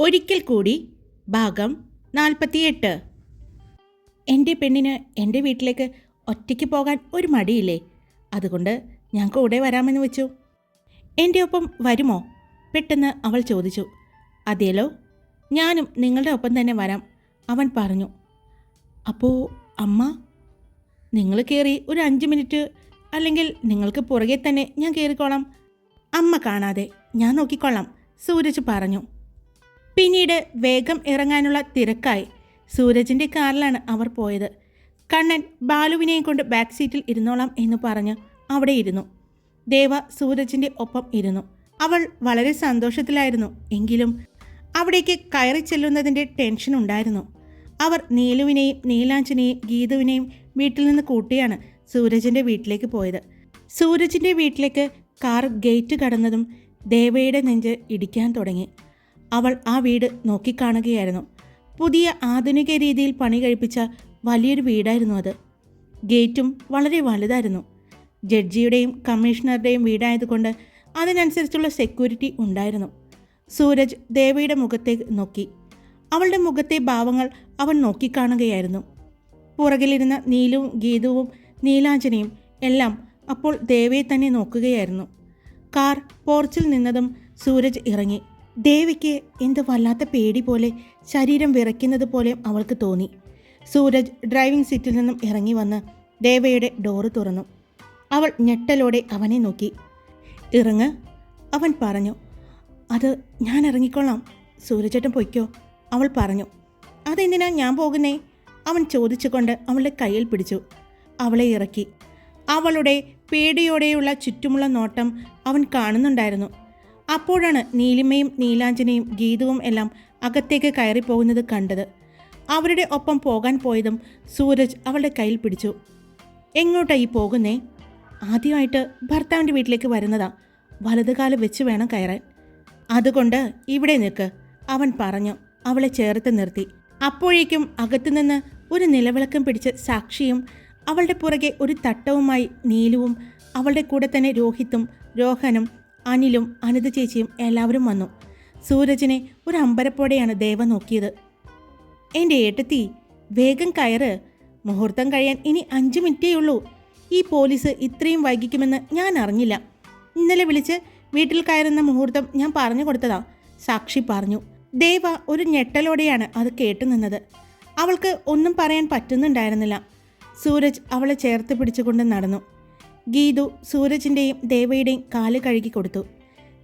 ഒരിക്കൽ കൂടി ഭാഗം നാൽപ്പത്തിയെട്ട്. എന്റെ പെണ്ണിന് എന്റെ വീട്ടിലേക്ക് ഒറ്റയ്ക്ക് പോകാൻ ഒരു മടിയില്ലേ? അതുകൊണ്ട് ഞാൻ കൂടെ വരാമെന്ന് വെച്ചു. എന്റെ ഒപ്പം വരുമോ? പെട്ടെന്ന് അവൾ ചോദിച്ചു. അതേലോ ഞാനും നിങ്ങളുടെ ഒപ്പം തന്നെ വരാം അവൻ പറഞ്ഞു. അപ്പോൾ അമ്മ? നിങ്ങൾ കയറി ഒരു അഞ്ച് മിനിറ്റ് അല്ലെങ്കിൽ നിങ്ങൾക്ക് പുറകെ തന്നെ ഞാൻ കയറിക്കോളാം അമ്മ കാണാതെ ഞാൻ നോക്കിക്കൊള്ളാം സൂരജ് പറഞ്ഞു. പിന്നീട് വേഗം ഇറങ്ങാനുള്ള തിരക്കായി. സൂരജിന്റെ കാറിലാണ് അവർ പോയത്. കണ്ണൻ ബാലുവിനെയും കൊണ്ട് ബാക്ക് സീറ്റിൽ ഇരുന്നോളാം എന്ന് പറഞ്ഞ് അവിടെ ഇരുന്നു. ദേവ സൂരജിന്റെ ഒപ്പം ഇരുന്നു. അവൾ വളരെ സന്തോഷത്തിലായിരുന്നു. എങ്കിലും അവിടേക്ക് കയറി ചെല്ലുന്നതിന്റെ ടെൻഷൻ ഉണ്ടായിരുന്നു. അവർ നീലുവിനെയും നീലാഞ്ചനെയും ഗീതുവിനെയും വീട്ടിൽ നിന്ന് കൂട്ടിയാണ് സൂരജിന്റെ വീട്ടിലേക്ക് പോയത്. സൂരജിന്റെ വീട്ടിലേക്ക് കാർ ഗേറ്റ് കടന്നതും ദേവയുടെ നെഞ്ച് ഇടിക്കാൻ തുടങ്ങി. അവൾ ആ വീട് നോക്കിക്കാണുകയായിരുന്നു. പുതിയ ആധുനിക രീതിയിൽ പണി കഴിപ്പിച്ച വലിയൊരു വീടായിരുന്നു അത്. ഗേറ്റും വളരെ വലുതായിരുന്നു. ജഡ്ജിയുടെയും കമ്മീഷണറുടെയും വീടായതുകൊണ്ട് അതിനനുസരിച്ചുള്ള സെക്യൂരിറ്റി ഉണ്ടായിരുന്നു. സൂരജ് ദേവയുടെ മുഖത്തേക്ക് നോക്കി. അവളുടെ മുഖത്തെ ഭാവങ്ങൾ അവൻ നോക്കിക്കാണുകയായിരുന്നു. പുറകിലിരുന്ന നീലുവും ഗീതുവും നീലാഞ്ജനയും എല്ലാം അപ്പോൾ ദേവയെ തന്നെ നോക്കുകയായിരുന്നു. കാർ പോർച്ചിൽ നിന്നതും സൂരജ് ഇറങ്ങി. ദേവിക്ക് എന്ത് വല്ലാത്ത പേടി പോലെ ശരീരം വിറയ്ക്കുന്നത് പോലെ അവൾക്ക് തോന്നി. സൂരജ് ഡ്രൈവിംഗ് സീറ്റിൽ നിന്നും ഇറങ്ങി വന്ന് ദേവയുടെ ഡോറ് തുറന്നു. അവൾ ഞെട്ടലോടെ അവനെ നോക്കി. ഇറങ്ങ് അവൻ പറഞ്ഞു. അത് ഞാൻ ഇറങ്ങിക്കൊള്ളാം. സൂരജേട്ടൻ പൊയ്ക്കോ അവൾ പറഞ്ഞു. അതെന്തിനാ ഞാൻ പോകുന്നേ? അവൻ ചോദിച്ചുകൊണ്ട് അവളുടെ കയ്യിൽ പിടിച്ചു. അവളെ ഇറക്കി. അവളുടെ പേടിയോടെയുള്ള ചുറ്റുമുള്ള നോട്ടം അവൻ കാണുന്നുണ്ടായിരുന്നു. അപ്പോഴാണ് നീലിമയും നീലാഞ്ജനയും ഗീതവും എല്ലാം അകത്തേക്ക് കയറിപ്പോകുന്നത് കണ്ടത്. അവരുടെ ഒപ്പം പോകാൻ പോയതും സൂരജ് അവളുടെ കയ്യിൽ പിടിച്ചു. എങ്ങോട്ടായി പോകുന്നേ? ആദ്യമായിട്ട് ഭർത്താവിന്റെ വീട്ടിലേക്ക് വരുന്നതാ. വലതുകാൽ വെച്ച് വേണം കയറാൻ. അതുകൊണ്ട് ഇവിടെ നിൽക്ക് അവൻ പറഞ്ഞു. അവളെ ചേർത്ത് നിർത്തി. അപ്പോഴേക്കും അകത്തുനിന്ന് ഒരു നിലവിളക്കം പിടിച്ച സാക്ഷിയും അവളുടെ പുറകെ ഒരു തട്ടവുമായി നീലുവും അവളുടെ കൂടെ തന്നെ രോഹിത്തും രോഹനും അനിലും അനിത ചേച്ചിയും എല്ലാവരും വന്നു. സൂരജിനെ ഒരു അമ്പരപ്പോടെയാണ് ദേവ നോക്കിയത്. എന്റെ ഏട്ടത്തി വേഗം കയറ്. മുഹൂർത്തം കഴിയാൻ ഇനി അഞ്ച് മിനിറ്റേ ഉള്ളൂ. ഈ പോലീസ് ഇത്രയും വൈകിക്കുമെന്ന് ഞാൻ അറിഞ്ഞില്ല. ഇന്നലെ വിളിച്ച് വീട്ടിൽ കയറുന്ന മുഹൂർത്തം ഞാൻ പറഞ്ഞു കൊടുത്തതാ സാക്ഷി പറഞ്ഞു. ദേവ ഒരു ഞെട്ടലോടെയാണ് അത് കേട്ടു നിന്നത്. അവൾക്ക് ഒന്നും പറയാൻ പറ്റുന്നുണ്ടായിരുന്നില്ല. സൂരജ് അവളെ ചേർത്ത് പിടിച്ചുകൊണ്ട് നടന്നു. ഗീതു സൂരജിന്റെയും ദേവയുടെയും കാൽ കഴുകി കൊടുത്തു.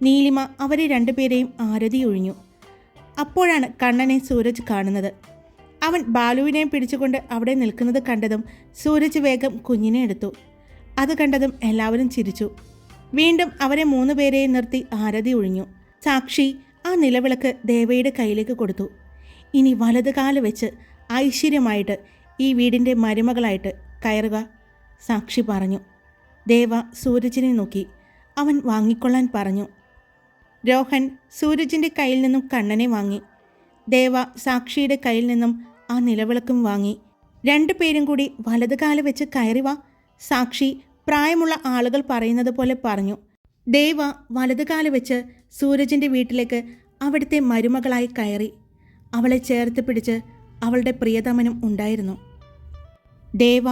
നീലിമ അവരെ രണ്ടുപേരെയും ആരതി ഒഴിഞ്ഞു. അപ്പോഴാണ് കണ്ണനെ സൂരജ് കാണുന്നത്. അവൻ ബാലുവിനെയും പിടിച്ചുകൊണ്ട് അവിടെ നിൽക്കുന്നത് കണ്ടതും സൂരജ് വേഗം കുഞ്ഞിനെ എടുത്തു. അത് കണ്ടതും എല്ലാവരും ചിരിച്ചു. വീണ്ടും അവരെ മൂന്ന് പേരെയും നിർത്തി ആരതി ഒഴിഞ്ഞു. സാക്ഷി ആ നിലവിളക്ക് ദേവയുടെ കയ്യിലേക്ക് കൊടുത്തു. ഇനി വലത് കാൽ വെച്ച് ഐശ്വര്യമായിട്ട് ഈ വീടിന്റെ മരുമകളായിട്ട് കയറുക സാക്ഷി പറഞ്ഞു. ദേവ സൂരജിനെ നോക്കി. അവൻ വാങ്ങിക്കൊള്ളാൻ പറഞ്ഞു. രോഹൻ സൂരജിന്റെ കയ്യിൽ നിന്നും കണ്ണനെ വാങ്ങി. ദേവ സാക്ഷിയുടെ കയ്യിൽ നിന്നും ആ നിലവിളക്കും വാങ്ങി. രണ്ടു പേരും കൂടി വലത് കാൽ വെച്ച് കയറി വാ സാക്ഷി പ്രായമുള്ള ആളുകൾ പറയുന്നത് പോലെ പറഞ്ഞു. ദേവ വലത് കാൽ വെച്ച് സൂരജിന്റെ വീട്ടിലേക്ക് അവിടുത്തെ മരുമകളായി കയറി. അവളെ ചേർത്ത് പിടിച്ച് അവളുടെ പ്രിയതമനും ഉണ്ടായിരുന്നു. ദേവ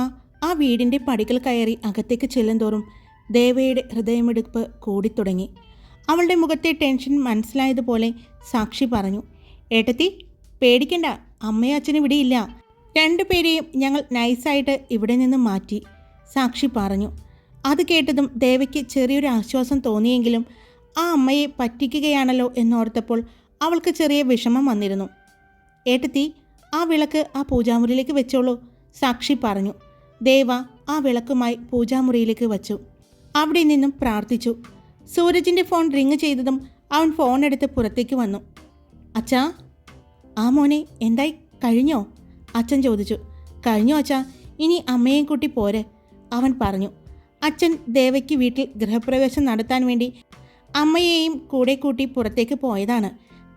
ആ വീടിന്റെ പടികൾ കയറി അകത്തേക്ക് ചെല്ലുന്തോറും ദേവയുടെ ഹൃദയമെടുപ്പ് കൂടിത്തുടങ്ങി. അവളുടെ മുഖത്തെ ടെൻഷൻ മനസ്സിലായതുപോലെ സാക്ഷി പറഞ്ഞു ഏട്ടത്തി പേടിക്കണ്ട അമ്മയച്ഛനും ഇവിടെ ഇല്ല. രണ്ടുപേരെയും ഞങ്ങൾ നൈസായിട്ട് ഇവിടെ നിന്ന് മാറ്റി സാക്ഷി പറഞ്ഞു. അത് കേട്ടതും ദേവയ്ക്ക് ചെറിയൊരു ആശ്വാസം തോന്നിയെങ്കിലും ആ അമ്മയെ പറ്റിക്കുകയാണല്ലോ എന്നോർത്തപ്പോൾ അവൾക്ക് ചെറിയ വിഷമം വന്നിരുന്നു. ഏട്ടത്തി ആ വിളക്ക് ആ പൂജാമുറിയിലേക്ക് വെച്ചോളൂ സാക്ഷി പറഞ്ഞു. ദേവ ആ വിളക്കുമായി പൂജാമുറിയിലേക്ക് വച്ചു. അവിടെ നിന്നും പ്രാർത്ഥിച്ചു. സൂരജിന്റെ ഫോൺ റിങ് ചെയ്തതും അവൻ ഫോൺ എടുത്ത് പുറത്തേക്ക് വന്നു. അച്ഛാ ആ മോനെ എന്തായി? കഴിഞ്ഞോ? അച്ഛൻ ചോദിച്ചു. കഴിഞ്ഞോ അച്ഛാ ഇനി അമ്മയും കൂട്ടി പോരെ അവൻ പറഞ്ഞു. അച്ഛൻ ദേവയ്ക്ക് വീട്ടിൽ ഗൃഹപ്രവേശം നടത്താൻ വേണ്ടി അമ്മയെയും കൂടെ കൂട്ടി പുറത്തേക്ക് പോയതാണ്.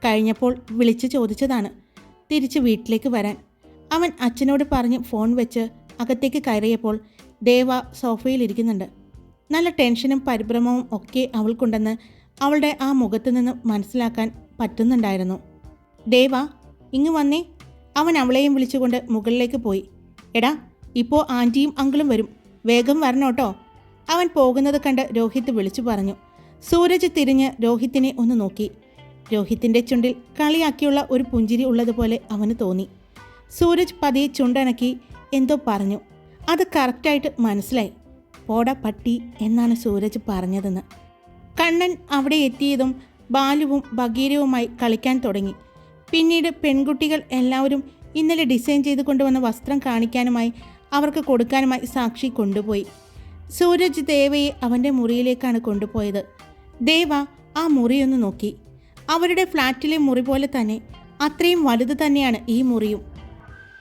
കഴിഞ്ഞപ്പോൾ വിളിച്ചു ചോദിച്ചതാണ് തിരിച്ച് വീട്ടിലേക്ക് വരാൻ. അവൻ അച്ഛനോട് പറഞ്ഞ് ഫോൺ വെച്ച് അകത്തേക്ക് കയറിയപ്പോൾ ദേവ സോഫയിൽ ഇരിക്കുന്നുണ്ട്. നല്ല ടെൻഷനും പരിഭ്രമവും ഒക്കെ അവൾക്കുണ്ടെന്ന് അവളുടെ ആ മുഖത്തു നിന്ന് മനസ്സിലാക്കാൻ പറ്റുന്നുണ്ടായിരുന്നു. ദേവ ഇങ്ങ് വന്നേ. അവൻ അവളെയും വിളിച്ചുകൊണ്ട് മുകളിലേക്ക് പോയി. എടാ ഇപ്പോൾ ആന്റിയും അങ്കിളും വരും. വേഗം വരണോട്ടോ അവൻ പോകുന്നത് കണ്ട് രോഹിത് വിളിച്ചു പറഞ്ഞു. സൂരജ് തിരിഞ്ഞ് രോഹിത്തിനെ ഒന്ന് നോക്കി. രോഹിത്തിന്റെ ചുണ്ടിൽ കളിയാക്കിയുള്ള ഒരു പുഞ്ചിരി ഉള്ളതുപോലെ അവന് തോന്നി. സൂരജ് പതിയെ ചുണ്ടനക്കി എന്തോ പറഞ്ഞു. അത് കറക്റ്റായിട്ട് മനസ്സിലായി. പോടാ പട്ടി എന്നാണ് സൂരജ് പറഞ്ഞതെന്ന്. കണ്ണൻ അവിടെ എത്തിയതും ബാലുവും ബഗീരവുമായി കളിക്കാൻ തുടങ്ങി. പിന്നീട് പെൺകുട്ടികൾ എല്ലാവരും ഇന്നലെ ഡിസൈൻ ചെയ്ത് കൊണ്ടുവന്ന വസ്ത്രം കാണിക്കാനുമായി അവർക്ക് കൊടുക്കാനുമായി സാക്ഷി കൊണ്ടുപോയി. സൂരജ് ദേവയെ അവന്റെ മുറിയിലേക്കാണ് കൊണ്ടുപോയത്. ദേവ ആ മുറിയൊന്ന് നോക്കി. അവരുടെ ഫ്ലാറ്റിലെ മുറി പോലെ തന്നെ അത്രയും വലുത് തന്നെയാണ് ഈ മുറിയും.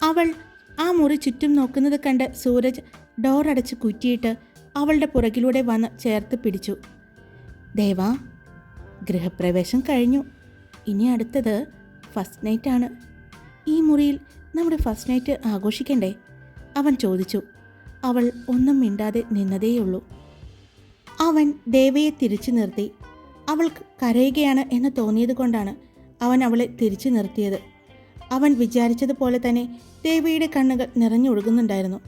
അവൾ ആ മുറി ചുറ്റും നോക്കുന്നത് കണ്ട് സൂരജ് ഡോറടച്ച് കുറ്റിയിട്ട് അവളുടെ പുറകിലൂടെ വന്ന് ചേർത്ത് പിടിച്ചു. ദേവാ ഗൃഹപ്രവേശം കഴിഞ്ഞു. ഇനി അടുത്തത് ഫസ്റ്റ് നൈറ്റ് ആണ്. ഈ മുറിയിൽ നമ്മുടെ ഫസ്റ്റ് നൈറ്റ് ആഘോഷിക്കണ്ടേ? അവൻ ചോദിച്ചു. അവൾ ഒന്നും മിണ്ടാതെ നിന്നതേയുള്ളൂ. അവൻ ദേവയെ തിരിച്ചു നിർത്തി. അവൾക്ക് കരയുകയാണ് എന്ന് തോന്നിയത് കൊണ്ടാണ് അവൻ അവളെ തിരിച്ചു നിർത്തിയത്. അവൻ വിചാരിച്ചതുപോലെ തന്നെ ദേവയുടെ കണ്ണുകൾ നിറഞ്ഞൊഴുകുന്നുണ്ടായിരുന്നു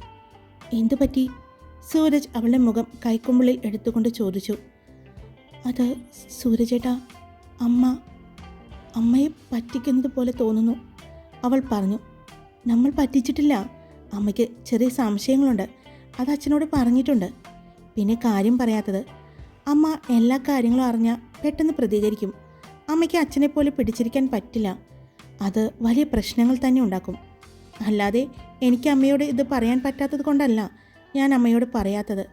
എന്തു പറ്റി? സൂരജ് അവളുടെ മുഖം കൈക്കുമ്പിളിൽ എടുത്തുകൊണ്ട് ചോദിച്ചു. അത് സൂരജേട്ടാ അമ്മ അമ്മയെ പറ്റിക്കുന്നത് പോലെ തോന്നുന്നു അവൾ പറഞ്ഞു. നമ്മൾ പറ്റിച്ചിട്ടില്ല. അമ്മയ്ക്ക് ചെറിയ സംശയങ്ങളുണ്ട്. അത് അച്ഛനോട് പറഞ്ഞിട്ടുണ്ട്. പിന്നെ കാര്യം പറയാത്തത് അമ്മ എല്ലാ കാര്യങ്ങളും അറിഞ്ഞാൽ പെട്ടെന്ന് പ്രതികരിക്കും. അമ്മയ്ക്ക് അച്ഛനെ പോലെ പിടിച്ചിരിക്കാൻ പറ്റില്ല. അത് വലിയ പ്രശ്നങ്ങൾ തന്നെ ഉണ്ടാക്കും. അല്ലാതെ എനിക്ക് അമ്മയോട് ഇത് പറയാൻ പറ്റാത്തത് കൊണ്ടല്ല ഞാൻ അമ്മയോട് പറയാത്തത്.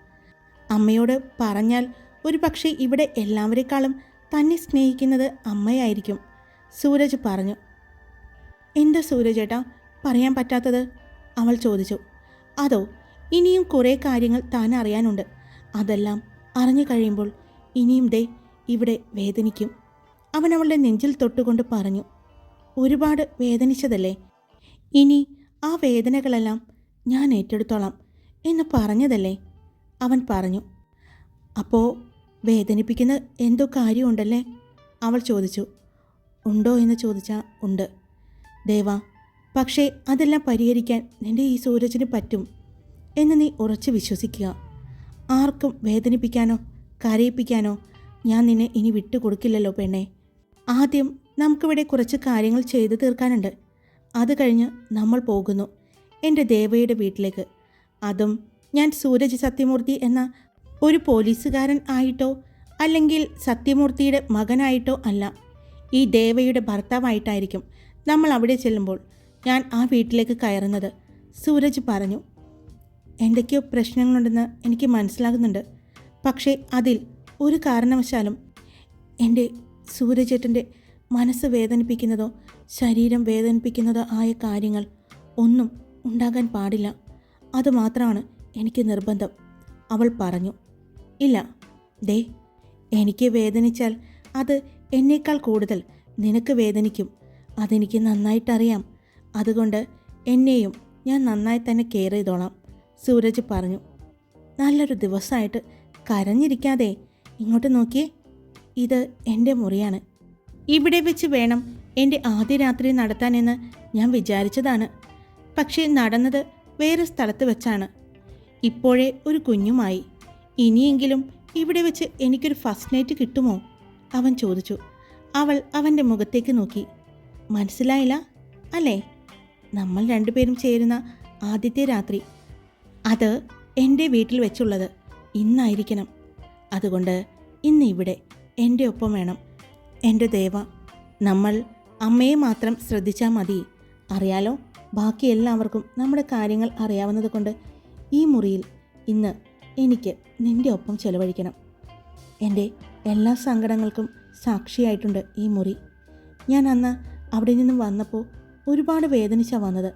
അമ്മയോട് പറഞ്ഞാൽ ഒരു പക്ഷേ ഇവിടെ എല്ലാവരെക്കാളും തന്നെ സ്നേഹിക്കുന്നത് അമ്മയായിരിക്കും സൂരജ് പറഞ്ഞു. എന്താ സൂരജ് സൂരജേട്ടാ പറയാൻ പറ്റാത്തത്? അവൾ ചോദിച്ചു. അതോ ഇനിയും കുറേ കാര്യങ്ങൾ താൻ അറിയാനുണ്ട്. അതെല്ലാം അറിഞ്ഞു കഴിയുമ്പോൾ ഇനിയും ദേ ഇവിടെ വേദനിക്കും. അവൻ അവളുടെ നെഞ്ചിൽ തൊട്ടുകൊണ്ട് പറഞ്ഞു. ഒരുപാട് വേദനിച്ചതല്ലേ? ഇനി ആ വേദനകളെല്ലാം ഞാൻ ഏറ്റെടുത്തോളാം എന്ന് പറഞ്ഞതല്ലേ? അവൻ പറഞ്ഞു. അപ്പോൾ വേദനിപ്പിക്കുന്ന എന്തോ കാര്യമുണ്ടല്ലേ? അവൾ ചോദിച്ചു. ഉണ്ടോ എന്ന് ചോദിച്ചാൽ ഉണ്ട്. ദേവ പക്ഷേ അതെല്ലാം പരിഹരിക്കാൻ നിന്റെ ഈ സൂരജിന് പറ്റും എന്ന് നീ ഉറച്ചു വിശ്വസിക്കുക. ആർക്കും വേദനിപ്പിക്കാനോ കരയിപ്പിക്കാനോ ഞാൻ നിന്നെ ഇനി വിട്ടുകൊടുക്കില്ലല്ലോ പെണ്ണെ. ആദ്യം നമുക്കിവിടെ കുറച്ച് കാര്യങ്ങൾ ചെയ്തു തീർക്കാനുണ്ട്. അത് കഴിഞ്ഞ് നമ്മൾ പോകുന്നു. എന്റെ ദേവയുടെ വീട്ടിലേക്ക്. അതും ഞാൻ സൂരജ് സത്യമൂർത്തി എന്ന ഒരു പോലീസുകാരൻ ആയിട്ടോ അല്ലെങ്കിൽ സത്യമൂർത്തിയുടെ മകനായിട്ടോ അല്ല. ഈ ദേവയുടെ ഭർത്താവായിട്ടായിരിക്കും നമ്മൾ അവിടെ ചെല്ലുമ്പോൾ ഞാൻ ആ വീട്ടിലേക്ക് കയറുന്നത്. സൂരജ് പറഞ്ഞു എന്തൊക്കെയോ പ്രശ്നങ്ങളുണ്ടെന്ന് എനിക്ക് മനസ്സിലാകുന്നുണ്ട്. പക്ഷേ അതിൽ ഒരു കാരണവശാലും എന്റെ സൂര്യചേട്ടന്റെ മനസ്സ് വേദനിപ്പിക്കുന്നതോ ശരീരം വേദനിപ്പിക്കുന്നതോ ആയ കാര്യങ്ങൾ ഒന്നും ഉണ്ടാകാൻ പാടില്ല. അതുമാത്രമാണ് എനിക്ക് നിർബന്ധം. അവൾ പറഞ്ഞു ഇല്ല. ദേ എനിക്ക് വേദനിച്ചാൽ അത് എന്നേക്കാൾ കൂടുതൽ നിനക്ക് വേദനിക്കും. അതെനിക്ക് നന്നായിട്ടറിയാം. അതുകൊണ്ട് എന്നെയും ഞാൻ നന്നായി തന്നെ കെയർ ചെയ്തോളാം സൂരജ് പറഞ്ഞു. നല്ലൊരു ദിവസമായിട്ട് കരഞ്ഞിരിക്കാതെ ഇങ്ങോട്ട് നോക്കിയേ. ഇത് എന്റെ മുറിയാണ്. ഇവിടെ വെച്ച് വേണം എന്റെ ആദ്യ രാത്രി നടത്താനെന്ന് ഞാൻ വിചാരിച്ചതാണ്. പക്ഷേ നടന്നത് വേറെ സ്ഥലത്ത് വെച്ചാണ്. ഇപ്പോഴേ ഒരു കുഞ്ഞുമായി. ഇനിയെങ്കിലും ഇവിടെ വെച്ച് എനിക്കൊരു ഫസ്റ്റ് നൈറ്റ് കിട്ടുമോ? അവൻ ചോദിച്ചു. അവൾ അവന്റെ മുഖത്തേക്ക് നോക്കി. മനസ്സിലായില്ല? അല്ലേ? നമ്മൾ രണ്ടുപേരും ചേരുന്ന ആദ്യത്തെ രാത്രി. അത് എന്റെ വീട്ടിൽ വെച്ചുള്ളത് ഇന്നായിരിക്കണം. അതുകൊണ്ട് ഇന്ന് ഇവിടെ എന്റെ ഒപ്പം വേണം. എന്റെ ദേവ നമ്മൾ അമ്മയെ മാത്രം ശ്രദ്ധിച്ചാൽ മതി. അറിയാലോ ബാക്കി എല്ലാവർക്കും നമ്മുടെ കാര്യങ്ങൾ അറിയാവുന്നത് കൊണ്ട് ഈ മുറിയിൽ ഇന്ന് എനിക്ക് നിന്റെ ഒപ്പം ചെലവഴിക്കണം. എന്റെ എല്ലാ സങ്കടങ്ങൾക്കും സാക്ഷിയായിട്ടുണ്ട് ഈ മുറി. ഞാൻ അന്ന് അവിടെ നിന്നും വന്നപ്പോൾ ഒരുപാട് വേദനിച്ചാണ് വന്നത്.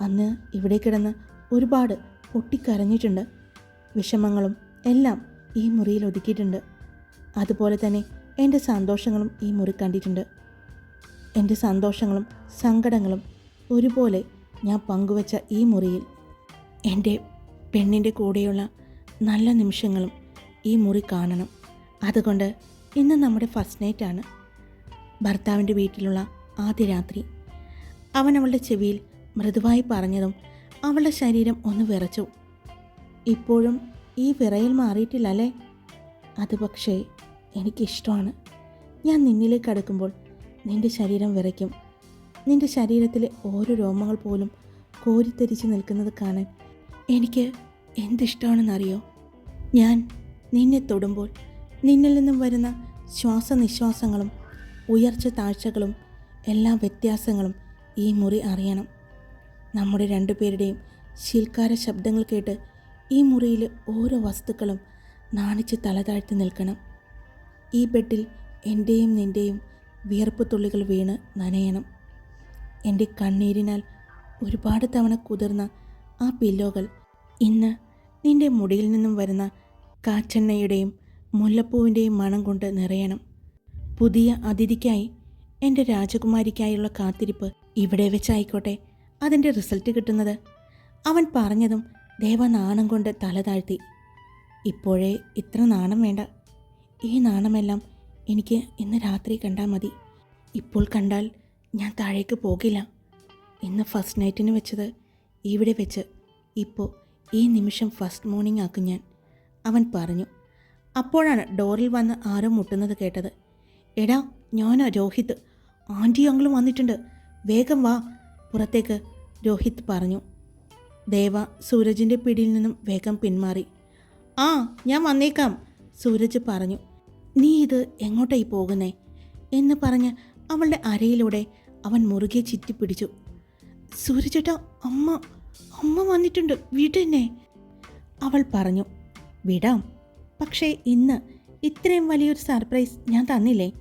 അന്ന് ഇവിടെ കിടന്ന് ഒരുപാട് പൊട്ടിക്കരഞ്ഞിട്ടുണ്ട്. വിഷമങ്ങളും എല്ലാം ഈ മുറിയിൽ ഒതുക്കിയിട്ടുണ്ട്. അതുപോലെ തന്നെ എന്റെ സന്തോഷങ്ങളും ഈ മുറി കണ്ടിട്ടുണ്ട്. എന്റെ സന്തോഷങ്ങളും സങ്കടങ്ങളും ഒരുപോലെ ഞാൻ പങ്കുവച്ച ഈ മുറിയിൽ എന്റെ പെണ്ണിന്റെ കൂടെയുള്ള നല്ല നിമിഷങ്ങളും ഈ മുറി കാണണം. അതുകൊണ്ട് ഇന്ന് നമ്മുടെ ഫസ്റ്റ് നൈറ്റാണ് ഭർത്താവിന്റെ വീട്ടിലുള്ള ആദ്യ രാത്രി. അവൻ അവളുടെ ചെവിയിൽ മൃദുവായി പറഞ്ഞതും അവളുടെ ശരീരം ഒന്ന് വിറച്ചു. ഇപ്പോഴും ഈ വിറയൽ മാറിയിട്ടില്ലല്ലേ? അത് പക്ഷേ എനിക്കിഷ്ടമാണ്. ഞാൻ നിന്നിലേക്ക് അടുക്കുമ്പോൾ നിന്റെ ശരീരം വിറയ്ക്കും. നിന്റെ ശരീരത്തിലെ ഓരോ രോമങ്ങൾ പോലും കോരിത്തരിച്ച് നിൽക്കുന്നത് കാണാൻ എനിക്ക് എന്തിഷ്ടമാണെന്നറിയോ? ഞാൻ നിന്നെ തൊടുമ്പോൾ നിന്നിൽ നിന്നും വരുന്ന ശ്വാസനിശ്വാസങ്ങളും ഉയർച്ച താഴ്ചകളും എല്ലാ വ്യത്യാസങ്ങളും ഈ മുറി അറിയണം. നമ്മുടെ രണ്ടുപേരുടെയും ശീൽക്കാര ശബ്ദങ്ങൾ കേട്ട് ഈ മുറിയിലെ ഓരോ വസ്തുക്കളും നാണിച്ച് തലതാഴ്ത്തി നിൽക്കണം. ഈ ബെഡിൽ എന്റെയും നിന്റെയും വിയർപ്പ് തുള്ളികൾ വീണ് നനയണം. എന്റെ കണ്ണീരിനാൽ ഒരുപാട് തവണ കുതിർന്ന ആ പില്ലോകൾ ഇന്ന് നിന്റെ മുടിയിൽ നിന്നും വരുന്ന കാച്ചെണ്ണയുടെയും മുല്ലപ്പൂവിന്റെയും മണം കൊണ്ട് നിറയണം. പുതിയ അതിഥിക്കായി എന്റെ രാജകുമാരിക്കായുള്ള കാത്തിരിപ്പ് ഇവിടെ വെച്ചായിക്കോട്ടെ. അതിന്റെ റിസൾട്ട് കിട്ടുന്നത് അവൻ പറഞ്ഞതും ദേവ നാണം കൊണ്ട് തല താഴ്ത്തി. ഇപ്പോഴേ ഇത്ര നാണം വേണ്ട. ഈ നാണമെല്ലാം എനിക്ക് ഇന്ന് രാത്രി കണ്ടാൽ മതി. ഇപ്പോൾ കണ്ടാൽ ഞാൻ താഴേക്ക് പോകില്ല. ഇന്ന് ഫസ്റ്റ് നൈറ്റിന് വെച്ചത് ഇവിടെ വെച്ച് ഇപ്പോൾ ഈ നിമിഷം ഫസ്റ്റ് മോർണിംഗ് ആക്കും ഞാൻ. അവൻ പറഞ്ഞു അപ്പോഴാണ് ഡോറിൽ വന്ന് ആരോ മുട്ടുന്നത് കേട്ടത്. എടാ ഞാനാ രോഹിത്. ആന്റി അങ്കിളും വന്നിട്ടുണ്ട്. വേഗം വാ. പുറത്തേക്ക് രോഹിത് പറഞ്ഞു. ദേവ സൂരജിന്റെ പിടിയിൽ നിന്നും വേഗം പിന്മാറി. ആ ഞാൻ വന്നേക്കാം സൂരജ് പറഞ്ഞു. നീ ഇത് എങ്ങോട്ടായി പോകുന്നേ? എന്ന് പറഞ്ഞ് അവളുടെ അരയിലൂടെ അവൻ മുറുകെ ചുറ്റിപ്പിടിച്ചു. സൂര്യചേട്ട അമ്മ അമ്മ വന്നിട്ടുണ്ട് വിടന്നെ. അവൾ പറഞ്ഞു വിടാം. പക്ഷേ ഇന്ന് ഇത്രയും വലിയൊരു സർപ്രൈസ് ഞാൻ തന്നില്ലേ?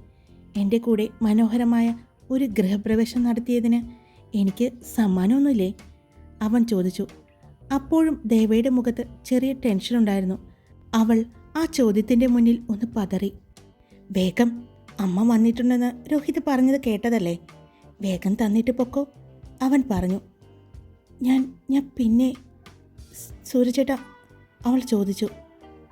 എന്റെ കൂടെ മനോഹരമായ ഒരു ഗൃഹപ്രവേശം നടത്തിയതിന് എനിക്ക് സമ്മാനമൊന്നുമില്ലേ? അവൻ ചോദിച്ചു. അപ്പോഴും ദേവയുടെ മുഖത്ത് ചെറിയ ടെൻഷനുണ്ടായിരുന്നു അവൾ ആ ചോദ്യത്തിന്റെ മുന്നിൽ ഒന്ന് പതറി. വേഗം അമ്മ വന്നിട്ടുണ്ടെന്ന് രോഹിത് പറഞ്ഞത് കേട്ടതല്ലേ? വേഗം തന്നിട്ട് പൊക്കോ അവൻ പറഞ്ഞു. ഞാൻ ഞാൻ പിന്നെ സൂര്യചേട്ടാ അവൾ ചോദിച്ചു.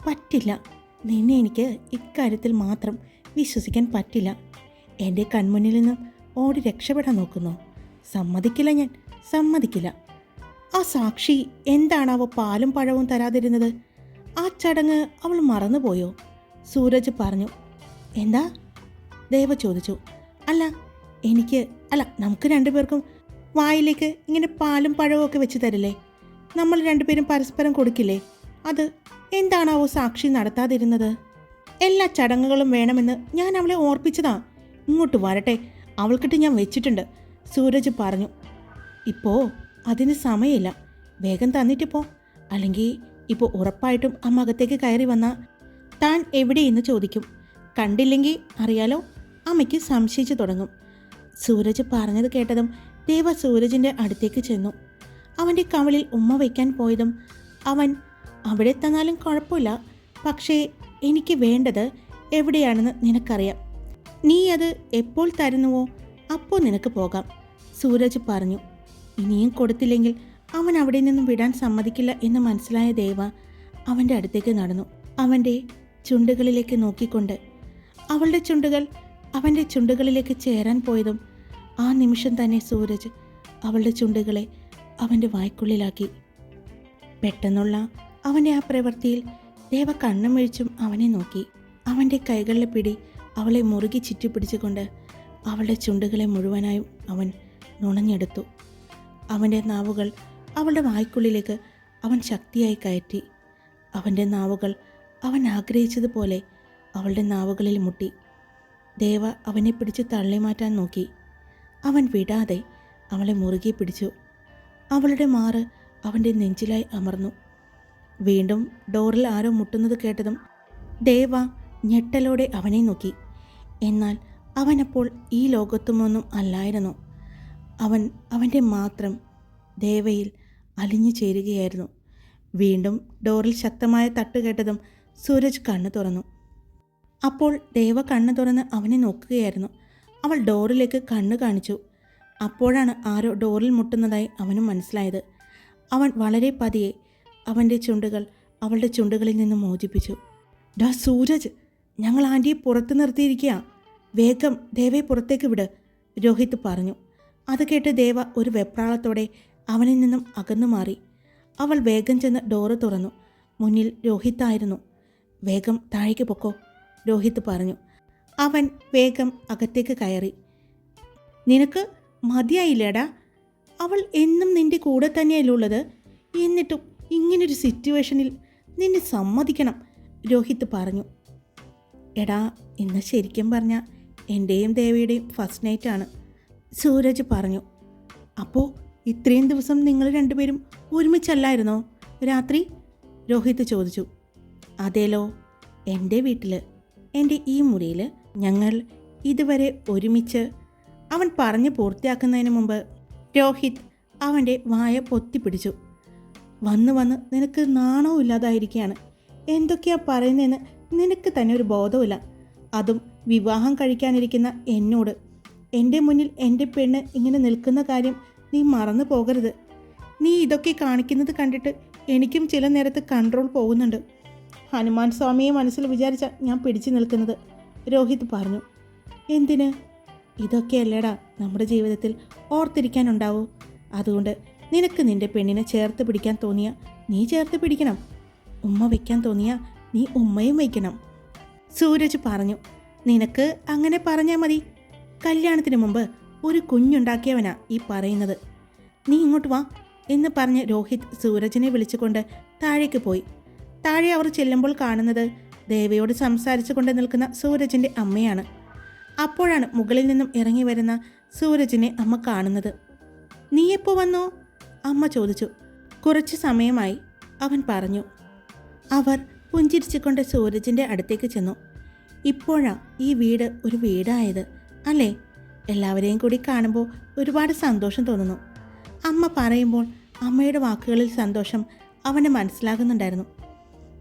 പറ്റില്ല നിന്നെ എനിക്ക് ഇക്കാര്യത്തിൽ മാത്രം വിശ്വസിക്കാൻ പറ്റില്ല. എന്റെ കൺമുന്നിൽ നിന്നും ഓടി രക്ഷപ്പെടാൻ നോക്കുന്നു. സമ്മതിക്കില്ല ഞാൻ സമ്മതിക്കില്ല. ആ സാക്ഷി എന്താണാവോ പാലും പഴവും തരാതിരുന്നത്? ആ ചടങ്ങ് അവൾ മറന്നുപോയോ? സൂരജ് പറഞ്ഞു എന്താ? ദേവ ചോദിച്ചു അല്ല എനിക്ക് അല്ല നമുക്ക് രണ്ടുപേർക്കും വായിലേക്ക് ഇങ്ങനെ പാലും പഴവും ഒക്കെ വെച്ച് തരില്ലേ? നമ്മൾ രണ്ടുപേരും പരസ്പരം കൊടുക്കില്ലേ? അത് എന്താണാവോ സാക്ഷി നടത്താതിരുന്നത്? എല്ലാ ചടങ്ങുകളും വേണമെന്ന് ഞാൻ അവളെ ഓർപ്പിച്ചതാ. ഇങ്ങോട്ട് വരട്ടെ അവൾക്കിട്ട് ഞാൻ വെച്ചിട്ടുണ്ട് സൂരജ് പറഞ്ഞു. ഇപ്പോ അതിന് സമയമില്ല. വേഗം തന്നിട്ട് പോ. അല്ലെങ്കിൽ ഇപ്പോൾ ഉറപ്പായിട്ടും അമ്മ അകത്തേക്ക് കയറി വന്ന താൻ എവിടെയെന്ന് ചോദിക്കും. കണ്ടില്ലെങ്കിൽ അറിയാലോ അമ്മയ്ക്ക് സംശയിച്ചു തുടങ്ങും. സൂരജ് പറഞ്ഞത് കേട്ടതും ദേവ സൂരജിന്റെ അടുത്തേക്ക് ചെന്നു. അവന്റെ കവളിൽ ഉമ്മ വയ്ക്കാൻ പോയതും അവൻ അവിടെ തന്നാലും കുഴപ്പമില്ല. പക്ഷേ എനിക്ക് വേണ്ടത് എവിടെയാണെന്ന് നിനക്കറിയാം. നീ അത് എപ്പോൾ തരുന്നുവോ അപ്പോൾ നിനക്ക് പോകാം സൂരജ് പറഞ്ഞു. ഇനിയും കൊടുത്തില്ലെങ്കിൽ അവൻ അവിടെ നിന്നും വിടാൻ സമ്മതിക്കില്ല എന്ന് മനസ്സിലായ ദേവ അവന്റെ അടുത്തേക്ക് നടന്നു. അവന്റെ ചുണ്ടുകളിലേക്ക് നോക്കിക്കൊണ്ട് അവളുടെ ചുണ്ടുകൾ അവന്റെ ചുണ്ടുകളിലേക്ക് ചേരാൻ പോയതും ആ നിമിഷം തന്നെ സൂരജ് അവളുടെ ചുണ്ടുകളെ അവന്റെ വായ്ക്കുള്ളിലാക്കി. പെട്ടെന്നുള്ള അവന്റെ ആ പ്രവൃത്തിയിൽ ദേവ കണ്ണും വീഴ്ചും അവനെ നോക്കി. അവന്റെ കൈകളിലെ പിടി അവളെ മുറുകി ചുറ്റിപ്പിടിച്ചുകൊണ്ട് അവളുടെ ചുണ്ടുകളെ മുഴുവനായും അവൻ നുണഞ്ഞെടുത്തു. അവന്റെ നാവുകൾ അവളുടെ വായ്ക്കുള്ളിലേക്ക് അവൻ ശക്തിയായി കയറ്റി. അവന്റെ നാവുകൾ അവൻ ആഗ്രഹിച്ചതുപോലെ അവളുടെ നാവുകളിൽ മുട്ടി. ദേവ അവനെ പിടിച്ച് തള്ളിമാറ്റാൻ നോക്കി. അവൻ വിടാതെ അവളെ മുറുകെ പിടിച്ചു. അവളുടെ മാറ് അവന്റെ നെഞ്ചിലായി അമർന്നു. വീണ്ടും ഡോറിൽ ആരോ മുട്ടുന്നത് കേട്ടതും ദേവ ഞെട്ടലോടെ അവനെ നോക്കി. എന്നാൽ അവനപ്പോൾ ഈ ലോകത്തുമൊന്നും അല്ലായിരുന്നു. അവൻ അവന്റെ മാത്രം ദേവയിൽ അലിഞ്ഞു ചേരുകയായിരുന്നു. വീണ്ടും ഡോറിൽ ശക്തമായ തട്ട് കേട്ടതും സൂരജ് കണ്ണു തുറന്നു. അപ്പോൾ ദേവ കണ്ണു തുറന്ന് അവനെ നോക്കുകയായിരുന്നു. അവൾ ഡോറിലേക്ക് കണ്ണ് കാണിച്ചു. അപ്പോഴാണ് ആരോ ഡോറിൽ മുട്ടുന്നതായി അവനും മനസ്സിലായത്. അവൻ വളരെ പതിയെ അവന്റെ ചുണ്ടുകൾ അവളുടെ ചുണ്ടുകളിൽ നിന്ന് മോചിപ്പിച്ചു. ഡാ സൂരജ് ഞങ്ങൾ ആന്റിയെ പുറത്ത് നിർത്തിയിരിക്കുക വേഗം ദേവയെ പുറത്തേക്ക് വിട് രോഹിത് പറഞ്ഞു. അത് കേട്ട് ദേവ ഒരു വെപ്രാളത്തോടെ അവനിൽ നിന്നും അകന്നു മാറി. അവൾ വേഗം ചെന്ന് ഡോറ് തുറന്നു. മുന്നിൽ രോഹിത്തായിരുന്നു വേഗം താഴേക്ക് പൊക്കോ രോഹിത് പറഞ്ഞു. അവൻ വേഗം അകത്തേക്ക് കയറി. നിനക്ക് മതിയായില്ലേടാ? അവൾ എന്നും നിന്റെ കൂടെ തന്നെയല്ലേ ഉള്ളത്? എന്നിട്ടും ഇങ്ങനൊരു സിറ്റുവേഷനിൽ നിന്നെ സമ്മതിക്കണം രോഹിത് പറഞ്ഞു. എടാ ഇന്ന് ശരിക്കും പറഞ്ഞ എന്റെയും ദേവിയുടെയും ഫസ്റ്റ് നൈറ്റാണ് സൂരജ് പറഞ്ഞു. അപ്പോൾ ഇത്രയും ദിവസം നിങ്ങൾ രണ്ടുപേരും ഒരുമിച്ചല്ലായിരുന്നോ? രാത്രി രോഹിത് ചോദിച്ചു. അതേലോ എന്റെ വീട്ടിൽ എന്റെ ഈ മുറിയിൽ ഞങ്ങൾ ഇതുവരെ ഒരുമിച്ച് അവൻ പറഞ്ഞ് പൂർത്തിയാക്കുന്നതിന് മുമ്പ് രോഹിത് അവന്റെ വായ പൊത്തിപ്പിടിച്ചു. വന്ന് വന്ന് നിനക്ക് നാണവും ഇല്ലാതായിരിക്കുകയാണ് എന്തൊക്കെയാ പറയുന്നതെന്ന് നിനക്ക് തന്നെ ഒരു ബോധമില്ല അതും വിവാഹം കഴിക്കാനിരിക്കുന്ന എന്നോട്. എന്റെ മുന്നിൽ എന്റെ പെണ്ണ് ഇങ്ങനെ നിൽക്കുന്ന കാര്യം നീ മറന്നു പോകരുത്. നീ ഇതൊക്കെ കാണിക്കുന്നത് കണ്ടിട്ട് എനിക്കും ചില നേരത്ത് കൺട്രോൾ പോകുന്നുണ്ട്. ഹനുമാൻ സ്വാമിയെ മനസ്സിൽ വിചാരിച്ച ഞാൻ പിടിച്ചു നിൽക്കുന്നത്. രോഹിത് പറഞ്ഞു എന്തിന്? ഇതൊക്കെയല്ലേടാ നമ്മുടെ ജീവിതത്തിൽ ഓർത്തിരിക്കാനുണ്ടാവൂ. അതുകൊണ്ട് നിനക്ക് നിന്റെ പെണ്ണിനെ ചേർത്ത് പിടിക്കാൻ തോന്നിയ നീ ചേർത്ത് പിടിക്കണം. ഉമ്മ വയ്ക്കാൻ തോന്നിയ നീ ഉമ്മയും വയ്ക്കണം സൂരജ് പറഞ്ഞു നിനക്ക് അങ്ങനെ പറഞ്ഞാൽ മതി. കല്യാണത്തിന് മുമ്പ് ഒരു കുഞ്ഞുണ്ടാക്കിയവനാ ഈ പറയുന്നത്. നീ ഇങ്ങോട്ട് വാ എന്ന് പറഞ്ഞ് രോഹിത് സൂരജിനെ വിളിച്ചുകൊണ്ട് താഴേക്ക് പോയി. താഴെ അവർ ചെല്ലുമ്പോൾ കാണുന്നത് ദേവയോട് സംസാരിച്ചു കൊണ്ട് നിൽക്കുന്ന സൂരജിന്റെ അമ്മയാണ്. അപ്പോഴാണ് മുകളിൽ നിന്നും ഇറങ്ങി വരുന്ന സൂരജിനെ അമ്മ കാണുന്നത്. നീ വന്നോ? അമ്മ ചോദിച്ചു. കുറച്ച് സമയമായി അവൻ പറഞ്ഞു. അവർ പുഞ്ചിരിച്ചുകൊണ്ട് സൂരജിന്റെ അടുത്തേക്ക് ചെന്നു. ഇപ്പോഴാ ഈ വീട് ഒരു വീടായത് അല്ലേ? എല്ലാവരെയും കൂടി കാണുമ്പോൾ ഒരുപാട് സന്തോഷം തോന്നുന്നു. അമ്മ പറയുമ്പോൾ അമ്മയുടെ വാക്കുകളിൽ സന്തോഷം അവനെ മനസ്സിലാകുന്നുണ്ടായിരുന്നു.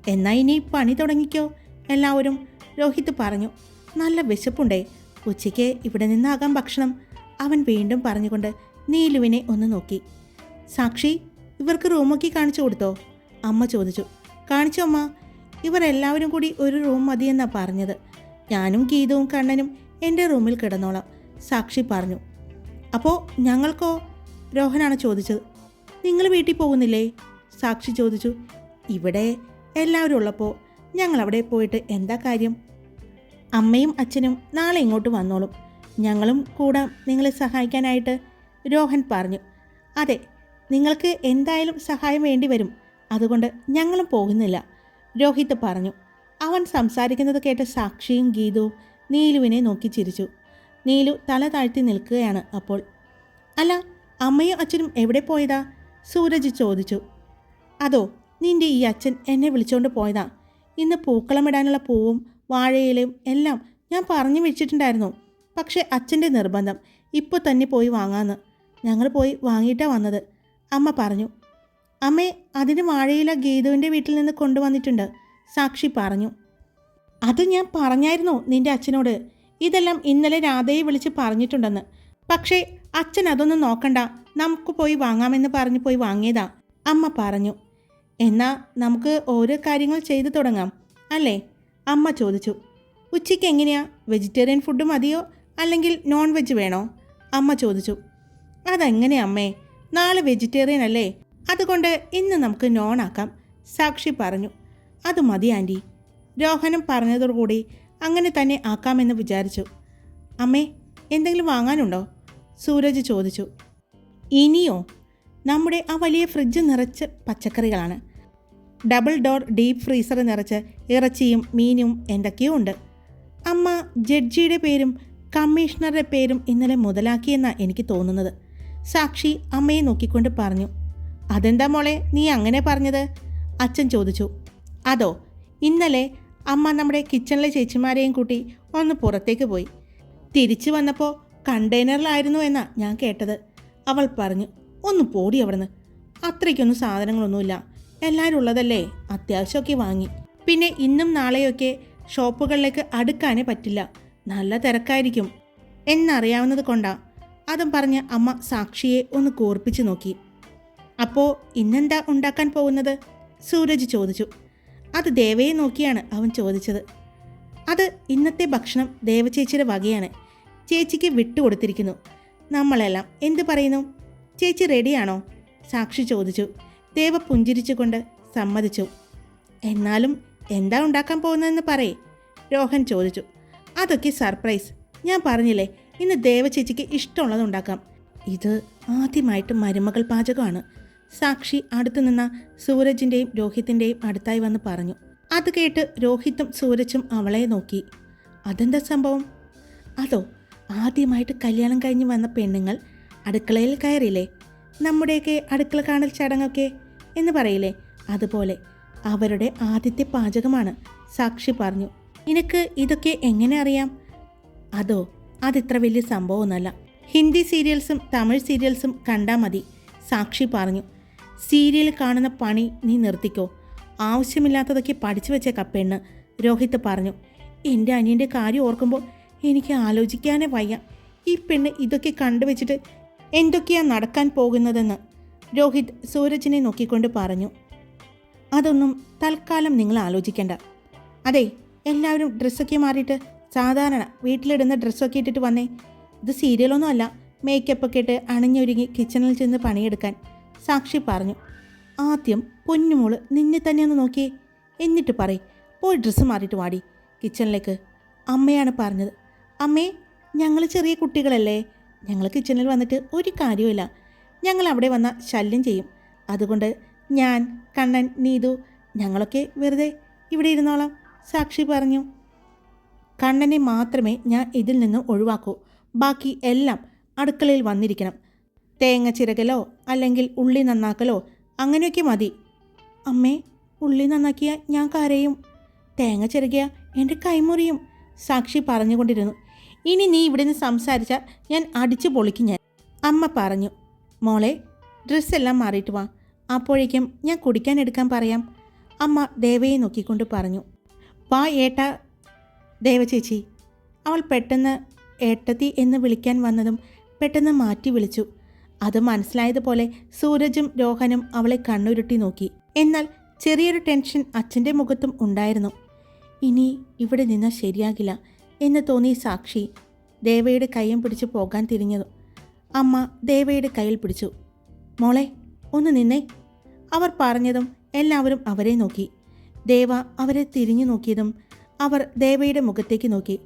എന്നാൽ ഇനി പണി തുടങ്ങിക്കോ എല്ലാവരും രോഹിത് പറഞ്ഞു. നല്ല വിശപ്പുണ്ടേ ഉച്ചയ്ക്ക് ഇവിടെ നിന്നാകാം ഭക്ഷണം അവൻ വീണ്ടും പറഞ്ഞുകൊണ്ട് നീലുവിനെ ഒന്ന് നോക്കി. സാക്ഷി ഇവർക്ക് റൂമൊക്കെ കാണിച്ചു കൊടുത്തോ? അമ്മ ചോദിച്ചു. കാണിച്ചു അമ്മ ഇവർ എല്ലാവരും കൂടി ഒരു റൂം മതിയെന്നാണ് പറഞ്ഞത്. ഞാനും ഗീതവും കണ്ണനും എന്റെ റൂമിൽ കിടന്നോളാം. സാക്ഷി പറഞ്ഞു. അപ്പോൾ ഞങ്ങൾക്കോ? രോഹനാണ് ചോദിച്ചത്. നിങ്ങൾ വീട്ടിൽ പോകുന്നില്ലേ? സാക്ഷി ചോദിച്ചു. ഇവിടെ എല്ലാവരും ഉള്ളപ്പോൾ ഞങ്ങൾ അവിടെ പോയിട്ട് എന്താ കാര്യം? അമ്മയും അച്ഛനും നാളെ ഇങ്ങോട്ട് വന്നോളും. ഞങ്ങളും കൂടെ നിങ്ങളെ സഹായിക്കാനായിട്ട് രോഹൻ പറഞ്ഞു. അതെ നിങ്ങൾക്ക് എന്തായാലും സഹായം വേണ്ടി വരും. അതുകൊണ്ട് ഞങ്ങളും പോകുന്നില്ല രോഹിത് പറഞ്ഞു. അവൻ സംസാരിക്കുന്നത് കേട്ട സാക്ഷിയും ഗീതവും നീലുവിനെ നോക്കി ചിരിച്ചു. നീലു തല താഴ്ത്തി നിൽക്കുകയാണ് അപ്പോൾ. അല്ല അമ്മയും അച്ഛനും എവിടെ പോയതാ? സൂരജ് ചോദിച്ചു. അതോ നിന്റെ ഈ അച്ഛൻ എന്നെ വിളിച്ചുകൊണ്ട് പോയതാ? ഇന്ന് പൂക്കളമിടാനുള്ള പൂവും വാഴയിലയും എല്ലാം ഞാൻ പറഞ്ഞു വെച്ചിട്ടുണ്ടായിരുന്നു. പക്ഷേ അച്ഛന്റെ നിർബന്ധം. ഇപ്പോൾ തന്നെ പോയി വാങ്ങാമെന്ന് ഞങ്ങൾ പോയി വാങ്ങിയിട്ടാണ് വന്നത് അമ്മ പറഞ്ഞു. അമ്മേ അതിന് വാഴയില ഗീതുവിന്റെ വീട്ടിൽ നിന്ന് കൊണ്ടുവന്നിട്ടുണ്ട് സാക്ഷി പറഞ്ഞു. അത് ഞാൻ പറഞ്ഞായിരുന്നു നിന്റെ അച്ഛനോട്. ഇതെല്ലാം ഇന്നലെ രാധയെ വിളിച്ച് പറഞ്ഞിട്ടുണ്ടെന്ന്. പക്ഷേ അച്ഛൻ അതൊന്നും നോക്കണ്ട. നമുക്ക് പോയി വാങ്ങാമെന്ന് പറഞ്ഞു പോയി വാങ്ങിയതാ. അമ്മ പറഞ്ഞു. എന്നാ നമുക്ക് ഓരോ കാര്യങ്ങൾ ചെയ്തു തുടങ്ങാം. അല്ലേ? അമ്മ ചോദിച്ചു. ഉച്ചയ്ക്ക് എങ്ങനെയാ? വെജിറ്റേറിയൻ ഫുഡ് മതിയോ? അല്ലെങ്കിൽ നോൺ വെജ് വേണോ? അമ്മ ചോദിച്ചു. അതെങ്ങനെ അമ്മേ? നാളെ വെജിറ്റേറിയൻ അല്ലേ? അതുകൊണ്ട് ഇന്ന് നമുക്ക് നോൺ ആക്കാം സാക്ഷി പറഞ്ഞു. അത് മതി ആന്റി രോഹനം പറഞ്ഞതോടുകൂടി അങ്ങനെ തന്നെ ആക്കാമെന്ന് വിചാരിച്ചു. അമ്മേ എന്തെങ്കിലും വാങ്ങാനുണ്ടോ? സൂരജ് ചോദിച്ചു. ഇനിയോ? നമ്മുടെ ആ വലിയ ഫ്രിഡ്ജ് നിറച്ച് പച്ചക്കറികളാണ്. ഡബിൾ ഡോർ ഡീപ്പ് ഫ്രീസർ നിറച്ച് ഇറച്ചിയും മീനും എന്തൊക്കെയോ ഉണ്ട്. അമ്മ ജഡ്ജിയുടെ പേരും കമ്മീഷണറുടെ പേരും ഇന്നലെ മുതലാക്കിയെന്നാണ് എനിക്ക് തോന്നുന്നത്. സാക്ഷി അമ്മയെ നോക്കിക്കൊണ്ട് പറഞ്ഞു. അതെന്താ മോളെ നീ അങ്ങനെ പറഞ്ഞത്? അച്ഛൻ ചോദിച്ചു. അതോ ഇന്നലെ അമ്മ നമ്മുടെ കിച്ചണിലെ ചേച്ചിമാരെയും കൂട്ടി ഒന്ന് പുറത്തേക്ക് പോയി. തിരിച്ചു വന്നപ്പോൾ കണ്ടെയ്നറിലായിരുന്നു എന്നാ ഞാൻ കേട്ടത്. അവൾ പറഞ്ഞു ഒന്ന് പോടി അവിടുന്ന്. അത്രയ്ക്കൊന്നും സാധനങ്ങളൊന്നുമില്ല. എല്ലാവരും ഉള്ളതല്ലേ? അത്യാവശ്യമൊക്കെ വാങ്ങി. പിന്നെ ഇന്നും നാളെയൊക്കെ ഷോപ്പുകളിലേക്ക് അടുക്കാനേ പറ്റില്ല. നല്ല തിരക്കായിരിക്കും. എന്നറിയാവുന്നത് കൊണ്ടാ. അതും പറഞ്ഞ് അമ്മ സാക്ഷിയെ ഒന്ന് കൂർപ്പിച്ചു നോക്കി. അപ്പോൾ ഇന്നെന്താ ഉണ്ടാക്കാൻ പോകുന്നത്? സൂരജ് ചോദിച്ചു. അത് ദേവയെ നോക്കിയാണ് അവൻ ചോദിച്ചത്. അത് ഇന്നത്തെ ഭക്ഷണം ദേവചേച്ചിയുടെ വകയാണ്. ചേച്ചിക്ക് വിട്ടുകൊടുത്തിരിക്കുന്നു. നമ്മളെല്ലാം എന്ത് പറയുന്നു? ചേച്ചി റെഡിയാണോ? സാക്ഷി ചോദിച്ചു. ദേവ പുഞ്ചിരിച്ചുകൊണ്ട് സമ്മതിച്ചു. എന്നാലും എന്താ ഉണ്ടാക്കാൻ പോകുന്നതെന്ന് പറയേ രോഹൻ ചോദിച്ചു. അതൊക്കെ സർപ്രൈസ്. ഞാൻ പറഞ്ഞില്ലേ ഇന്ന് ദേവചേച്ചിക്ക് ഇഷ്ടമുള്ളത് ഉണ്ടാക്കാം. ഇത് ആദ്യമായിട്ട് മരുമകൾ പാചകമാണ്. സാക്ഷി അടുത്തു നിന്ന രോഹിത്തിന്റെയും അടുത്തായി വന്ന് പറഞ്ഞു. അത് കേട്ട് രോഹിത്തും സൂരജും അവളെ നോക്കി. അതെന്താ സംഭവം? അതോ ആദ്യമായിട്ട് കല്യാണം കഴിഞ്ഞ് വന്ന പെണ്ണുങ്ങൾ അടുക്കളയിൽ കയറിയില്ലേ? നമ്മുടെയൊക്കെ അടുക്കള കാണൽ ചടങ്ങൊക്കെ? എന്ന് പറയില്ലേ? അതുപോലെ അവരുടെ ആദ്യത്തെ പാചകമാണ് സാക്ഷി പറഞ്ഞു. നിനക്ക് ഇതൊക്കെ എങ്ങനെ അറിയാം? അതോ അതിത്ര വലിയ സംഭവമൊന്നുമല്ല. ഹിന്ദി സീരിയൽസും തമിഴ് സീരിയൽസും കണ്ടാൽ മതി സാക്ഷി പറഞ്ഞു. സീരിയൽ കാണുന്ന പണി നീ നിർത്തിക്കോ. ആവശ്യമില്ലാത്തതൊക്കെ പഠിച്ചു വെച്ചേക്ക പെണ്ണ്. രോഹിത് പറഞ്ഞു എന്റെ അനിയന്റെ കാര്യം ഓർക്കുമ്പോൾ എനിക്ക് ആലോചിക്കാനേ വയ്യ. ഈ പെണ്ണ് ഇതൊക്കെ കണ്ടുവച്ചിട്ട് എന്തൊക്കെയാ നടക്കാൻ പോകുന്നതെന്ന്. രോഹിത് സൂരജിനെ നോക്കിക്കൊണ്ട് പറഞ്ഞു അതൊന്നും തൽക്കാലം നിങ്ങൾ ആലോചിക്കേണ്ട. അതെ എല്ലാവരും ഡ്രസ്സൊക്കെ മാറിയിട്ട് സാധാരണ വീട്ടിലിടുന്ന ഡ്രസ്സൊക്കെ ഇട്ടിട്ട് വന്നേ. ഇത് സീരിയലൊന്നും അല്ല. മേക്കപ്പൊക്കെ ഇട്ട് അണിഞ്ഞൊരുങ്ങി കിച്ചണിൽ ചെന്ന് പണിയെടുക്കാൻ. സാക്ഷി പറഞ്ഞു ആദ്യം പൊന്നുമോൾ നിന്നെ തന്നെ ഒന്ന് നോക്കിയേ എന്നിട്ട് പറയും പോയി ഡ്രസ്സ് മാറിയിട്ട് വാടി. കിച്ചണിലേക്ക്. അമ്മയാണ് പറഞ്ഞത് അമ്മേ ഞങ്ങൾ ചെറിയ കുട്ടികളല്ലേ. ഞങ്ങൾ കിച്ചണിൽ വന്നിട്ട് ഒരു കാര്യവുമില്ല. ഞങ്ങൾ അവിടെ വന്ന ശല്യം ചെയ്യും. അതുകൊണ്ട് ഞാൻ കണ്ണൻ നീതു ഞങ്ങളൊക്കെ വെറുതെ ഇവിടെ ഇരുന്നോളാം സാക്ഷി പറഞ്ഞു. കണ്ണനെ മാത്രമേ ഞാൻ ഇതിൽ നിന്ന് ഒഴിവാക്കൂ. ബാക്കി എല്ലാം അടുക്കളയിൽ വന്നിരിക്കണം. തേങ്ങ ചിരകലോ അല്ലെങ്കിൽ ഉള്ളി നന്നാക്കലോ അങ്ങനെയൊക്കെ മതി. അമ്മേ ഉള്ളി നന്നാക്കിയ ഞാൻ കരയും. തേങ്ങ ചിരകിയ എന്റെ കൈമുറിയും സാക്ഷി പറഞ്ഞുകൊണ്ടിരുന്നു. ഇനി നീ ഇവിടുന്ന് സംസാരിച്ചാൽ ഞാൻ അടിച്ചു പൊളിക്കും ഞാൻ. അമ്മ പറഞ്ഞു മോളെ ഡ്രസ്സെല്ലാം മാറിയിട്ട് വാ. അപ്പോഴേക്കും ഞാൻ കുടിക്കാൻ എടുക്കാൻ പറയാം. അമ്മ ദേവയെ നോക്കിക്കൊണ്ട് പറഞ്ഞു വാ ഏട്ടാ ദേവചേച്ചി അവൾ പെട്ടെന്ന് ഏട്ടത്തി എന്ന് വിളിക്കാൻ വന്നതും പെട്ടെന്ന് മാറ്റി വിളിച്ചു. അത് മനസ്സിലായതുപോലെ സൂരജും രോഹനും അവളെ കണ്ണുരുട്ടി നോക്കി. എന്നാൽ ചെറിയൊരു ടെൻഷൻ അച്ഛന്റെ മുഖത്തും ഉണ്ടായിരുന്നു. ഇനി ഇവിടെ നിന്നാൽ ശരിയാകില്ല എന്ന് തോന്നിയ സാക്ഷി ദേവയുടെ കൈയും പിടിച്ച് പോകാൻ തിരിഞ്ഞതു. അമ്മ ദേവയുടെ കയ്യിൽ പിടിച്ചു. മോളെ ഒന്ന് നിന്നേ. അവർ പറഞ്ഞതും എല്ലാവരും അവരെ നോക്കി. ദേവ അവരെ തിരിഞ്ഞു നോക്കിയതും അവർ ദേവയുടെ മുഖത്തേക്ക് നോക്കി.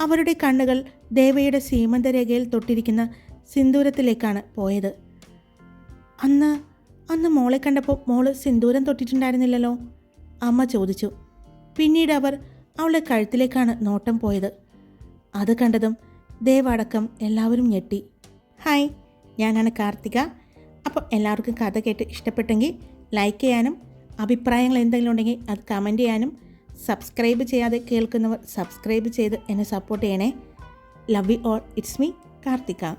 അവരുടെ കണ്ണുകൾ ദേവയുടെ സീമന്തരേഖയിൽ തൊട്ടിരിക്കുന്ന സിന്ദൂരത്തിലേക്കാണ് പോയത്. അന്ന് അന്ന് മോളെ കണ്ടപ്പോൾ മോൾ സിന്ദൂരം തൊട്ടിട്ടുണ്ടായിരുന്നില്ലല്ലോ? അമ്മ ചോദിച്ചു. പിന്നീട് അവർ അവളുടെ കഴുത്തിലേക്കാണ് നോട്ടം പോയത്. അത് കണ്ടതും ദേവടക്കം എല്ലാവരും ഞെട്ടി. ഹായ് ഞാനാണ് കാർത്തിക. അപ്പോൾ എല്ലാവർക്കും കഥ കേട്ട് ഇഷ്ടപ്പെട്ടെങ്കിൽ ലൈക്ക് ചെയ്യാനും അഭിപ്രായങ്ങൾ എന്തെങ്കിലും ഉണ്ടെങ്കിൽ അത് കമന്റ് ചെയ്യാനും സബ്സ്ക്രൈബ് ചെയ്യാതെ കേൾക്കുന്നവർ സബ്സ്ക്രൈബ് ചെയ്ത് എന്നെ സപ്പോർട്ട് ചെയ്യണേ. Love you all it's me Karthika.